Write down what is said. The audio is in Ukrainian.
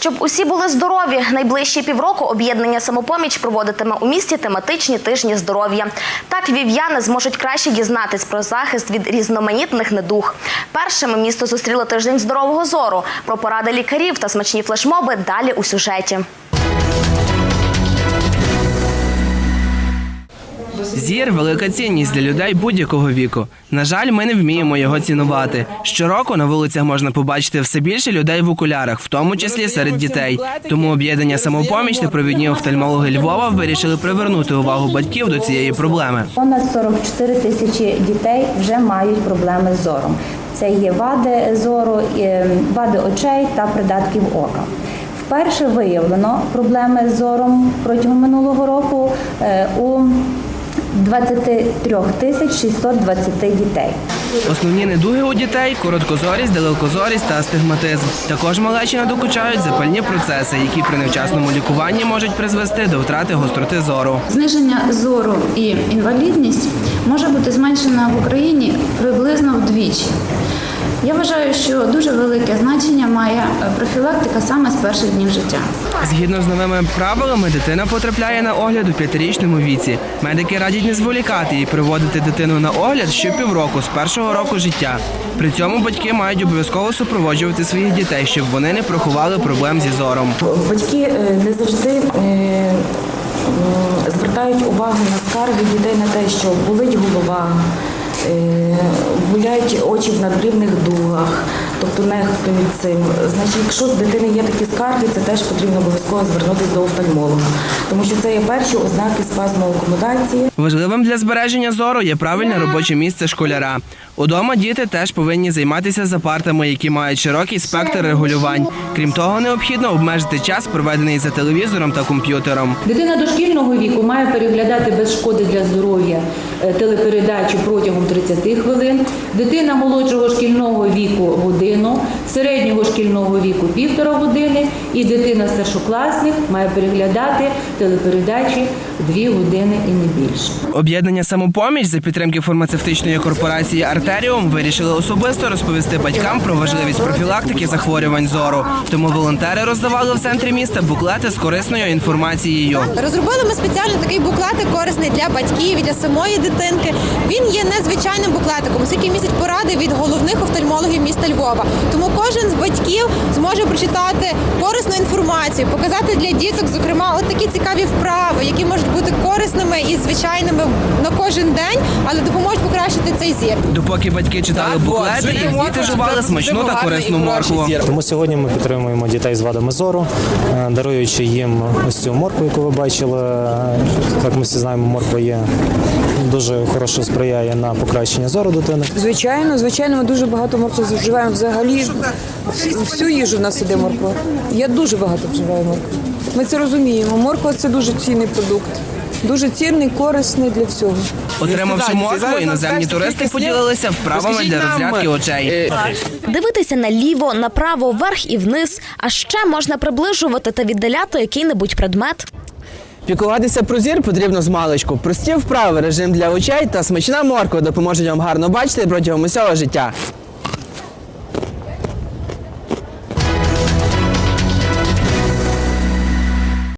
Щоб усі були здорові, найближчі півроку об'єднання самопоміч проводитиме у місті тематичні тижні здоров'я. Так вів'яни зможуть краще дізнатись про захист від різноманітних недуг. Першими місто зустріло тиждень здорового зору. Про поради лікарів та смачні флешмоби далі у сюжеті. Зір велика цінність для людей будь-якого віку. На жаль, ми не вміємо його цінувати. Щороку на вулицях можна побачити все більше людей в окулярах, в тому числі серед дітей. Тому об'єднання самопоміч та провідні офтальмологи Львова вирішили привернути увагу батьків до цієї проблеми. Понад 44 тисячі дітей вже мають проблеми з зором. Це є вади зору, е, вади очей та придатків ока. Вперше виявлено проблеми з зором протягом минулого року е, у 23 тисяч 620 дітей. Основні недуги у дітей короткозорість, далекозорість та астигматизм. Також малечі надокучають запальні процеси, які при невчасному лікуванні можуть призвести до втрати гостроти зору. Зниження зору і інвалідність може бути зменшена в Україні приблизно вдвічі. Я вважаю, що дуже велике значення має е, профілактика саме з перших днів життя. Згідно з новими правилами, дитина потрапляє на огляд у п'ятирічному віці. Медики радять не зволікати і приводити дитину на огляд щопівроку з першого року життя. При цьому батьки мають обов'язково супроводжувати своїх дітей, щоб вони не приховали проблем зі зором. Батьки е, не завжди е, звертають увагу на скарги дітей на те, що болить голова, болять очі в надбрівних дугах, тобто нехтують цим. Значить, якщо в дитини є такі скарги, це теж потрібно обов'язково звернутися до офтальмолога, тому що це є перші ознаки спазму акомодації. Важливим для збереження зору є правильне робоче місце школяра. Удома діти теж повинні займатися за партами, які мають широкий спектр регулювань. Крім того, необхідно обмежити час, проведений за телевізором та комп'ютером. Дитина дошкільного віку має переглядати без шкоди для здоров'я е, телепередачу протягом 30 хвилин. Дитина молодшого шкільного віку годину, середнього шкільного віку півтора години, і дитина старшокласник має переглядати телепередачі 2 години і не більше. Об'єднання самопоміч за підтримки фармацевтичної корпорації Артеріум вирішили особисто розповісти батькам про важливість профілактики захворювань зору. Тому волонтери роздавали в центрі міста буклети з корисною інформацією. Розробили ми спеціально такий буклетик корисний для батьків і для самої дитинки. Він є незвичайним буклетиком, оскільки містить поради від головних офтальмологів міста Львова. Тому кожен з батьків зможе прочитати інформацію, показати для діток, зокрема, от такі цікаві вправи, які можуть бути корисними і звичайними на кожен день, але допоможуть покращити цей зір. Допоки батьки читали буклети, їх діти жували смачну та корисну моркву. Тому сьогодні ми підтримуємо дітей з вадами зору, е, даруючи їм ось цю моркву, яку ви бачили. Е, Як ми всі знаємо, морква є дуже хорошо сприяє на покращення зору дитини. Звичайно, звичайно, ми дуже багато моркви вживаємо взагалі. Всю їжу в нас іде морква. Я дуже багато вживаю моркви. Ми це розуміємо. Морква це дуже цінний продукт. Дуже цінний, корисний для всього. Отримавши моркву, іноземні туристи поділилися вправами для розрядки очей. Дивитися наліво, направо, вверх і вниз. А ще можна приближувати та віддаляти який-небудь предмет. Піклуватися про зір потрібно з маличку. Прості вправи, режим для очей та смачна морква допоможуть вам гарно бачити протягом усього життя.